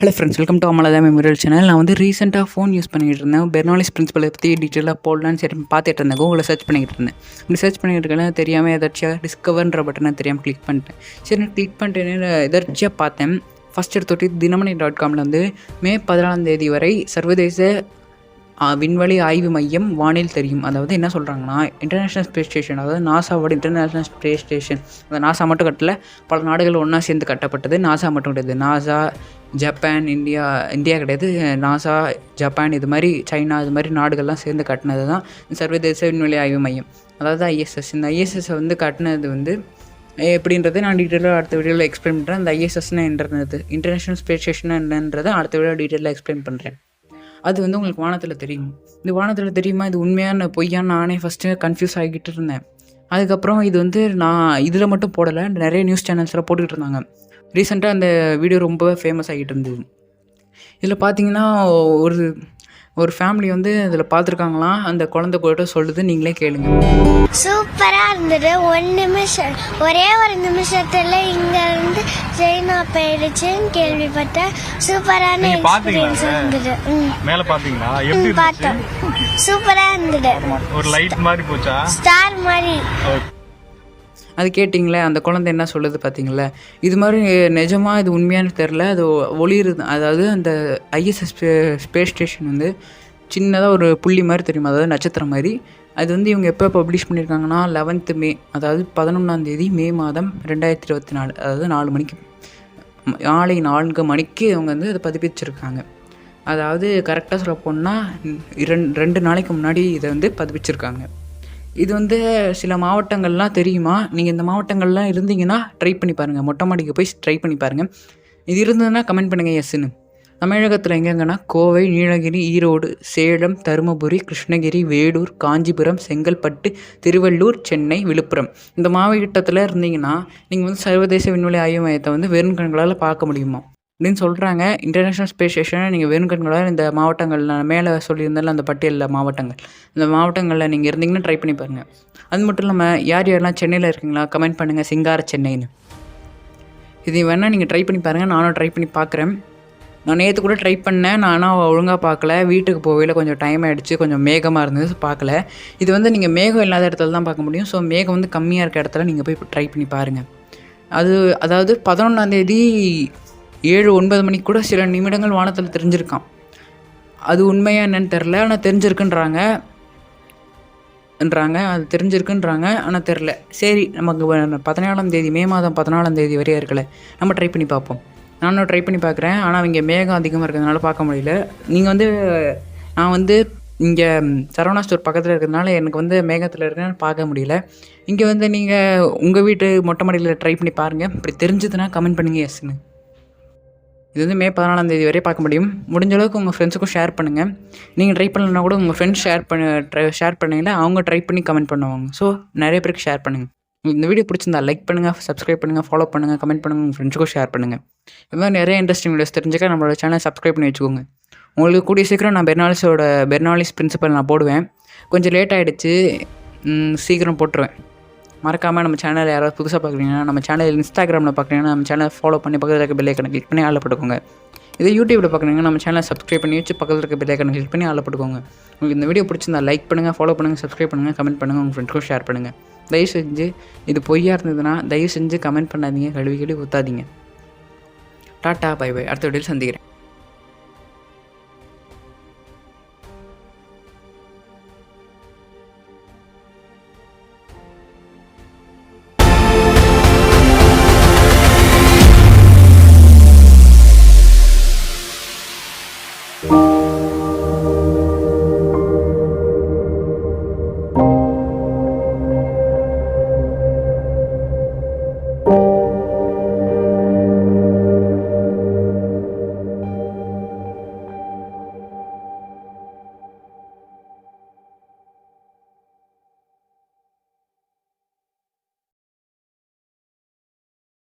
Hello friends welcome to Amalatha memorial channel நான் வந்து ரீசெண்டாக ஃபோன் யூஸ் பண்ணிகிட்டு இருந்தேன். பெர்னாலிஸ் பிரின்சிபலை பற்றி டீட்டெயிலாக போடலான்னு சரி பார்த்துட்டு இருந்தேன். கூகுளில் சர்ச் பண்ணிக்கிட்டு இருந்தேன். இப்படி சர்ச் பண்ணிக்கிட்டு இருக்கேன் தெரியாமல் எதாச்சியாக டிஸ்கவர்ன்ற பட்டனை தெரியாமல் கிளிக் பண்ணிட்டேன். சரி நான் கிளிக் பண்ணிட்டு எதாச்சியாக பார்த்தேன். ஃபஸ்ட் எடுத்தொட்டி தினமணி டாட் காமில் வந்து மே பதினாலாம் தேதி வரை சர்வதேச விண்வெளி ஆய்வு மையம் வானில் தெரியும். அதாவது என்ன சொல்கிறாங்கன்னா இன்டர்நேஷ்னல் ஸ்பேஸ் ஸ்டேஷன் அதாவது நாசாவோட இன்டர்நேஷ்னல் ஸ்பேஸ் ஸ்டேஷன் அந்த நாசா மட்டும் கட்டல பல நாடுகள் ஒன்றா சேர்ந்து கட்டப்பட்டது. நாசா மட்டும் கிடையாது. நாசா ஜப்பான் இந்தியா இந்தியா கிடையாது. நாசா ஜப்பான் இது மாதிரி சைனா இது மாதிரி நாடுகள்லாம் சேர்ந்து கட்டினது தான் சர்வதேச விண்வெளி ஆய்வு மையம். அதாவது ஐஎஸ்எஸ் இந்த ஐஎஸ்எஸ்ஸை வந்து கட்டினது வந்து எப்படின்றத நான் டீட்டெயிலாக அடுத்த வீடியோவில் எக்ஸ்பிளைன் பண்ணுறேன் அந்த ஐஎஸ்எஸ்னால் என்னது? இன்டர்நேஷ்னல் ஸ்பேஸ் ஸ்டேஷன் என்னன்றதை அடுத்த வீடியோ டீட்டெயிலாக எக்ஸ்பிளைன் பண்ணுறேன் அது வந்து உங்களுக்கு வானத்தில் தெரியும். இந்த வானத்தில் தெரியுமா? இது உண்மையான பொய்யான்னு நானே ஃபஸ்ட்டு கன்ஃபியூஸ் ஆகிக்கிட்டு இருந்தேன். அதுக்கப்புறம் இது வந்து நான் இதில் மட்டும் போடலை நிறைய நியூஸ் சேனல்ஸில் போட்டுக்கிட்டு இருந்தாங்க. ரீசெண்டாக அந்த வீடியோ ரொம்ப ஃபேமஸ் ஆகிட்டு இருந்தது. இதில் பார்த்தீங்கன்னா ஒரு ஒரு ஃபேமிலி வந்து அதில் பார்த்துருக்காங்களாம் அந்த குழந்தை போய்ட்டு சொல்லுது நீங்களே கேளுங்க. சூப்பரா இருந்தது. ஒரு நிமிஷம். ஒரே ஒரு நிமிஷத்துல இங்க இருந்து சைனா போயிடுச்சுன்னு கேள்விப்பட்டேன். சூப்பரான எக்ஸ்பீரியன்ஸ்? இருந்தது. மேல பாத்தீங்களா? எப்படி பார்த்தோம். சூப்பரா இருந்தது. ஒரு லைட் மாதிரி போச்சா? ஸ்டார் மாதிரி. அது கேட்டிங்களே அந்த குழந்தை என்ன சொல்லுது பார்த்தீங்களா இது மாதிரி நிஜமாக இது உண்மையானு தெரில அது ஒளிரு அதாவது அந்த ஐஎஸ்எஸ் ஸ்பேஸ் ஸ்டேஷன் வந்து சின்னதாக ஒரு புள்ளி மாதிரி தெரியும்? அதாவது நட்சத்திரம் மாதிரி. அது வந்து இவங்க எப்போ பப்ளிஷ் பண்ணியிருக்காங்கன்னா லெவன்த்து மே அதாவது பதினொன்றாம் தேதி மே மாதம் ரெண்டாயிரத்தி இருபத்தி நாலு அதாவது நாலு மணிக்கு. மாலை நான்கு மணிக்கு அவங்க வந்து அதை பதிப்பிச்சிருக்காங்க. அதாவது கரெக்டாக சொல்ல போனால் ரெண்டு ரெண்டு நாளைக்கு முன்னாடி இதை வந்து பதிப்பிச்சிருக்காங்க. இது வந்து சில மாவட்டங்கள்லாம் தெரியுமா? நீங்கள் இந்த மாவட்டங்கள்லாம் இருந்தீங்கன்னா ட்ரை பண்ணி பாருங்கள் மொட்டை மாடிக்கு போய் ட்ரை பண்ணி பாருங்கள் இது இருந்ததுன்னா கமெண்ட் பண்ணுங்கள் எஸ்ன்னு தமிழகத்தில் எங்கெங்கன்னா கோவை நீலகிரி ஈரோடு சேலம் தருமபுரி கிருஷ்ணகிரி வேலூர் காஞ்சிபுரம் செங்கல்பட்டு திருவள்ளூர் சென்னை விழுப்புரம். இந்த மாவட்டத்தில் இருந்தீங்கன்னா நீங்கள் வந்து சர்வதேச விண்வெளி ஆய்வு மையத்தை வந்து வெறும் கண்களால் பார்க்க முடியுமா? அப்படின்னு சொல்கிறாங்க இன்டர்நேஷ்னல் ஸ்பேஸ் ஸ்டேஷனை நீங்கள் வெறும் இந்த மாவட்டங்கள் நான் மேலே சொல்லியிருந்தால அந்த பட்டியலில் மாவட்டங்கள். இந்த மாவட்டங்களில் நீங்கள் இருந்தீங்கன்னா ட்ரை பண்ணி பாருங்கள் அது மட்டும் இல்லாமல் யார் யாரெல்லாம் சென்னையில் இருக்கீங்களா? கமெண்ட் பண்ணுங்கள் சிங்கார சென்னைன்னு. இது வேணால் நீங்கள் ட்ரை பண்ணி பாருங்கள் நானும் ட்ரை பண்ணி பார்க்குறேன் நான் நேற்று கூட ட்ரை பண்ணேன். நான் ஆனால் ஒழுங்காக பார்க்கல வீட்டுக்கு போகையில் கொஞ்சம் டைம் ஆகிடுச்சு கொஞ்சம் மேகமாக இருந்தது பார்க்கல இது வந்து நீங்கள் மேகம் இல்லாத இடத்துல தான் பார்க்க முடியும். ஸோ மேகம் வந்து கம்மியாக இருக்க இடத்துல நீங்கள் போய் ட்ரை பண்ணி பாருங்கள் அது அதாவது பதினொன்றாந்தேதி ஏழு ஒன்பது மணிக்கு கூட சில நிமிடங்கள் வானத்தில் தெரிஞ்சிருக்கான். அது உண்மையா என்னன்னு தெரில ஆனால் தெரிஞ்சிருக்குன்றாங்க. ன்றாங்க அது தெரிஞ்சிருக்குன்றாங்க ஆனால் தெரில சரி நமக்கு பதினாலாம் தேதி மே மாதம் பதினாலாம் தேதி வரையும் இருக்கல நம்ம ட்ரை பண்ணி பார்ப்போம். நானும் ட்ரை பண்ணி பார்க்குறேன் ஆனால் இங்கே மேகம் அதிகமாக இருக்கிறதுனால பார்க்க முடியல. நீங்கள் வந்து நான் வந்து இங்கே சரவணா ஸ்டோர் பக்கத்தில் இருக்கிறதுனால எனக்கு வந்து மேகத்தில் இருக்கனால பார்க்க முடியல. இங்கே வந்து நீங்கள் உங்கள் வீட்டு மொட்டை மாடியில் ட்ரை பண்ணி பாருங்கள் இப்படி தெரிஞ்சதுன்னா கமெண்ட் பண்ணுங்கள் எஸ்ன்னு இது வந்து மே பதினாலாம் தேதி வரை பார்க்க முடியும். முடிஞ்ச அளவுக்கு உங்கள் ஃப்ரெண்ட்ஸுக்கும் ஷேர் பண்ணுங்கள் நீங்கள் ட்ரை பண்ணலன்னா கூட உங்கள் ஃப்ரெண்ட்ஸ் ஷேர் பண்ண ட்ரை ஷேர் பண்ணீங்கன்னா அவங்க ட்ரை பண்ணி கமெண்ட் பண்ணுவாங்க. ஸோ நிறைய பேருக்கு ஷேர் பண்ணுங்கள் இந்த வீடியோ பிடிச்சிருந்தா லைக் பண்ணுங்கள் சப்ஸ்கிரைப் பண்ணுங்கள் ஃபாலோ பண்ணுங்கள் கமெண்ட் பண்ணுங்கள் உங்கள் ஃப்ரெண்ட்ஸுக்கும் ஷேர் பண்ணுங்கள் இது மாதிரி நிறைய இன்ட்ரெஸ்டிங் வீடியோஸ் தெரிஞ்சுக்க நம்மளோட சேனல் சப்ஸ்கிரைப் பண்ணி வச்சுக்கோங்க. உங்களுக்கு கூடிய சீக்கிரம் நான் பெர்னாலிஸோட பெர்னாலிஸ் பிரின்சிபல் நான் போடுவேன். கொஞ்சம் லேட் ஆகிடுச்சு சீக்கிரம் போட்டுருவேன். மறக்காமல் நம்ம சேனல் யாராவது புதுசாக பார்க்குறீங்கன்னா நம்ம சேனல் இன்ஸ்டாகிராமில் பார்க்குறீங்கன்னா நம்ம சேனல் ஃபாலோ பண்ணி பக்கத்தில் இருக்க பெல் ஐக்கனை கிளிக் பண்ணி ஆளில் போட்டுக்கோங்க. இதே யூடியூப்பில் பார்க்குறீங்கன்னா நம்ம சேனலை சப்ஸ்கிரைப் பண்ணி வச்சு பக்கத்தில் இருக்க பெல் கணக்கு கிளிக் பண்ணி ஆளில் போட்டுக்கோங்க. உங்களுக்கு இந்த வீடியோ பிடிச்சிருந்தா லைக் பண்ணுங்கள் ஃபாலோ பண்ணுங்கள் சப்ஸ்கிரைப் பண்ணுங்கள் கமெண்ட் பண்ணுங்கள் உங்கள் ஃப்ரெண்ட்ஸ்க்கும் ஷேர் பண்ணுங்கள் தயவு செஞ்சு இது பொய்யா இருந்ததுன்னா தயவு செஞ்சு கமெண்ட் பண்ணாதீங்க கழுவி கழுவி ஊற்றாதீங்க டாட்டா பை பை அடுத்த வீடியோவில் சந்திக்கிறேன்.